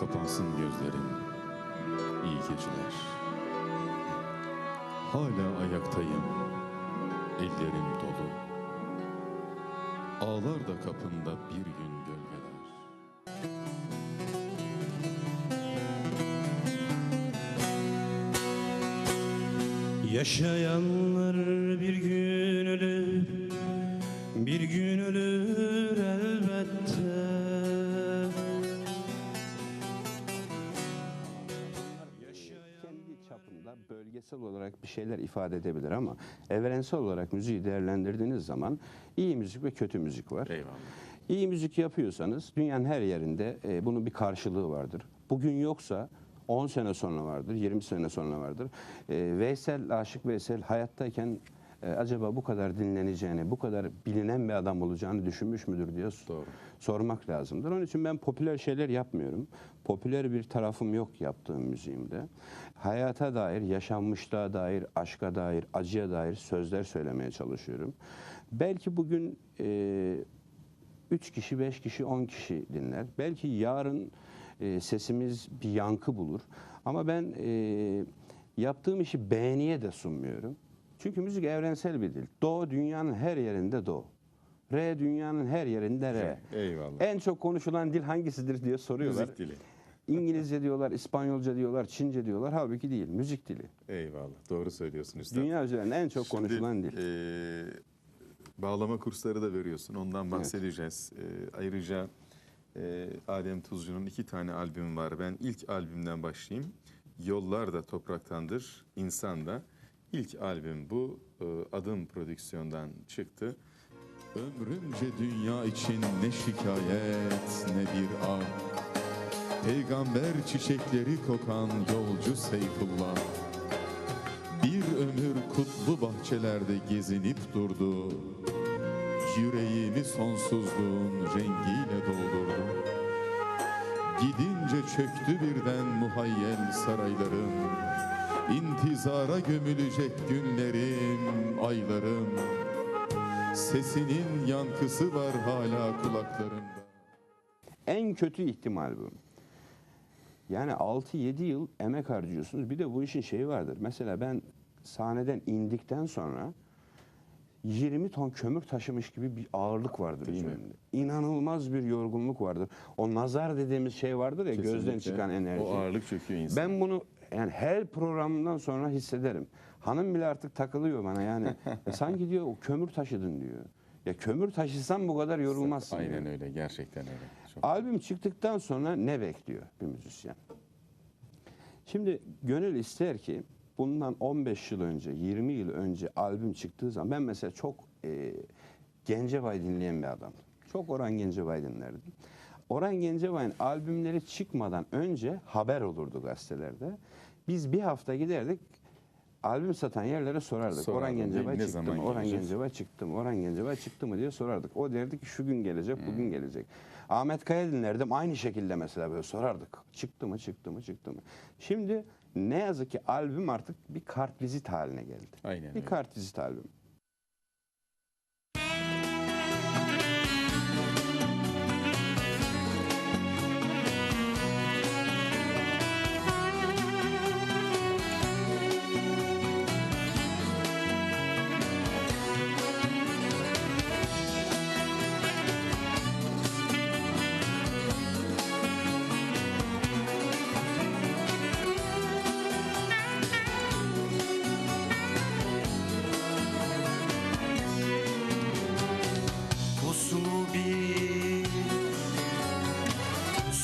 Kapansın gözlerim. İyi geceler. Hala ayaktayım. Ellerim dolu. Ağlar da kapında bir gün gölgeler. Yaşayanlar bir gün ölür, bir gün ölür bölgesel olarak bir şeyler ifade edebilir ama evrensel olarak müziği değerlendirdiğiniz zaman iyi müzik ve kötü müzik var. Eyvallah. İyi müzik yapıyorsanız dünyanın her yerinde e, bunun bir karşılığı vardır. Bugün yoksa 10 sene sonra vardır, 20 sene sonra vardır. E, Veysel, Aşık Veysel hayattayken e, acaba bu kadar dinleneceğini, bu kadar bilinen bir adam olacağını düşünmüş müdür diye Doğru. sormak lazımdır. Onun için ben popüler şeyler yapmıyorum. Popüler bir tarafım yok yaptığım müziğimde. Hayata dair, yaşanmışlığa dair, aşka dair, acıya dair sözler söylemeye çalışıyorum. Belki bugün e, 3 kişi, 5 kişi, 10 kişi dinler. Belki yarın e, sesimiz bir yankı bulur. Ama ben e, yaptığım işi beğeniye de sunmuyorum. Çünkü müzik evrensel bir dil. Do dünyanın her yerinde do. Re dünyanın her yerinde re. Eyvallah. En çok konuşulan dil hangisidir diye soruyorlar. Müzik dili. İngilizce diyorlar, İspanyolca diyorlar, Çince diyorlar. Halbuki değil, müzik dili. Eyvallah. Doğru söylüyorsun üstad. Dünya üzerinde en çok Şimdi, konuşulan dil. e, bağlama kursları da veriyorsun. Ondan bahsedeceğiz. E, ayrıca e, Adem Tuzcu'nun iki tane albümü var. Ben ilk albümden başlayayım. Yollar da topraktandır, insan da. İlk albüm bu. E, Adım prodüksiyondan çıktı. Ömrümce dünya için ne şikayet ne bir ar. Peygamber çiçekleri kokan yolcu Seyfullah. Bir ömür kutlu bahçelerde gezinip durdu. Yüreğimi sonsuzluğun rengiyle doldurdu. Gidince çöktü birden muhayyel saraylarım. İntizara gömülecek günlerim, aylarım. Sesinin yankısı var hala kulaklarımda. En kötü ihtimal bu. Yani 6-7 yıl emek harcıyorsunuz. Bir de bu işin şeyi vardır. Mesela ben sahneden indikten sonra 20 ton kömür taşımış gibi bir ağırlık vardır üzerimde. İnanılmaz bir yorgunluk vardır. O nazar dediğimiz şey vardır ya gözden Kesinlikle. çıkan enerji. O ağırlık çöküyor insan. Ben bunu yani her programdan sonra hissederim. Hanım bile artık takılıyor bana yani. E, sanki diyor o kömür taşıdın diyor. Ya kömür taşısan bu kadar yorulmazsın. diyor. Aynen öyle. Gerçekten öyle. Çok Albüm çıktıktan sonra ne bekliyor bir müzisyen? Şimdi gönül ister ki bundan 15 yıl önce, 20 yıl önce albüm çıktığı zaman ben mesela çok e, Gencebay dinleyen bir adamdım. Çok Orhan Gencebay dinlerdim. Orhan Gencebay'ın albümleri çıkmadan önce haber olurdu gazetelerde. Biz bir hafta giderdik albüm satan yerlere sorardık. Sorardım, Orhan Gencebay ne çıktı mı? Orhan gelecek? Gencebay çıktı mı? Orhan Gencebay çıktı mı diye sorardık. O derdi ki şu gün gelecek, bugün gelecek. Ahmet Kaya dinlerdim. Aynı şekilde mesela böyle sorardık. Çıktı mı, çıktı mı, çıktı mı? Şimdi ne yazık ki albüm artık bir kartvizit haline geldi. Aynen Bir öyle. kartvizit albüm.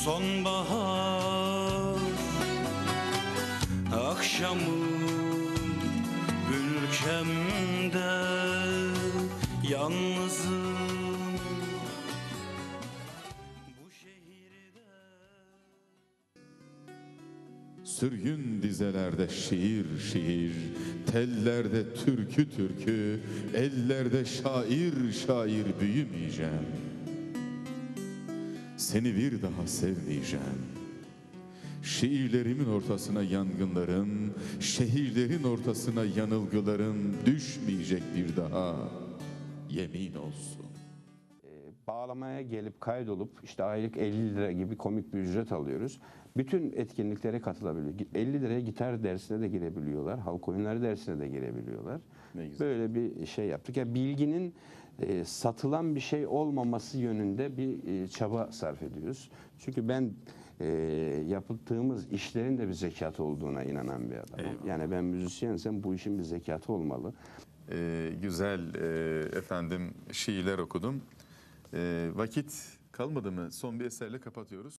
Sonbahar akşamı ülkemde yalnızım bu şehirde Sürgün dizelerde şiir şiir, tellerde türkü türkü, ellerde şair şair büyümeyeceğim. Seni bir daha sevmeyeceğim. Şiirlerimin ortasına yangınlarım, şehirlerin ortasına yanılgılarım düşmeyecek bir daha. Yemin olsun. Bağlamaya gelip kaydolup işte aylık 50 lira gibi komik bir ücret alıyoruz. Bütün etkinliklere katılabiliyor. 50 liraya gitar dersine de girebiliyorlar. Halk oyunları dersine de girebiliyorlar. Ne güzel. Böyle bir şey yaptık. Yani bilginin e, satılan bir şey olmaması yönünde bir e, çaba sarf ediyoruz. Çünkü ben e, yaptığımız işlerin de bir zekatı olduğuna inanan bir adamım. Eyvallah. Yani ben müzisyensem bu işin bir zekatı olmalı. Ee, güzel e, efendim şiirler okudum. Ee, vakit kalmadı mı? Son bir eserle kapatıyoruz.